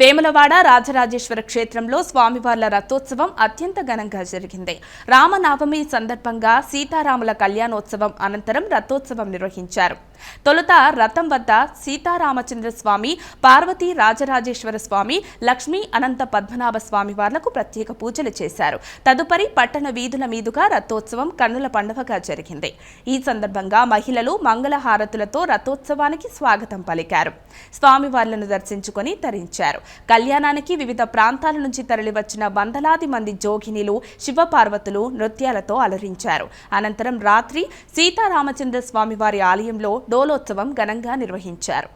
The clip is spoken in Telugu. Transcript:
వేములవాడ రాజరాజేశ్వర క్షేత్రంలో స్వామివార్ల రథోత్సవం అత్యంత ఘనంగా జరిగింది. రామనవమి సందర్భంగా సీతారాముల కళ్యాణోత్సవం అనంతరం రథోత్సవం నిర్వహించారు. తొలుత రథం వద్ద సీతారామచంద్ర స్వామి పార్వతీ రాజరాజేశ్వర స్వామి లక్ష్మీ అనంత పద్మనాభ స్వామి వార్లకు ప్రత్యేక పూజలు చేశారు. తదుపరి పట్టణ వీధుల మీదుగా రథోత్సవం కన్నుల పండుగగా జరిగింది. ఈ సందర్భంగా మహిళలు మంగళహారతులతో రథోత్సవానికి స్వాగతం పలికారు. స్వామివార్లను దర్శించుకొని తరించారు. కళ్యాణానికి వివిధ ప్రాంతాల నుంచి తరలివచ్చిన వందలాది మంది జోగినిలు శివపార్వతులు నృత్యాలతో అలరించారు. అనంతరం రాత్రి సీతారామచంద్ర స్వామివారి ఆలయంలో డోలోత్సవం ఘనంగా నిర్వహించారు.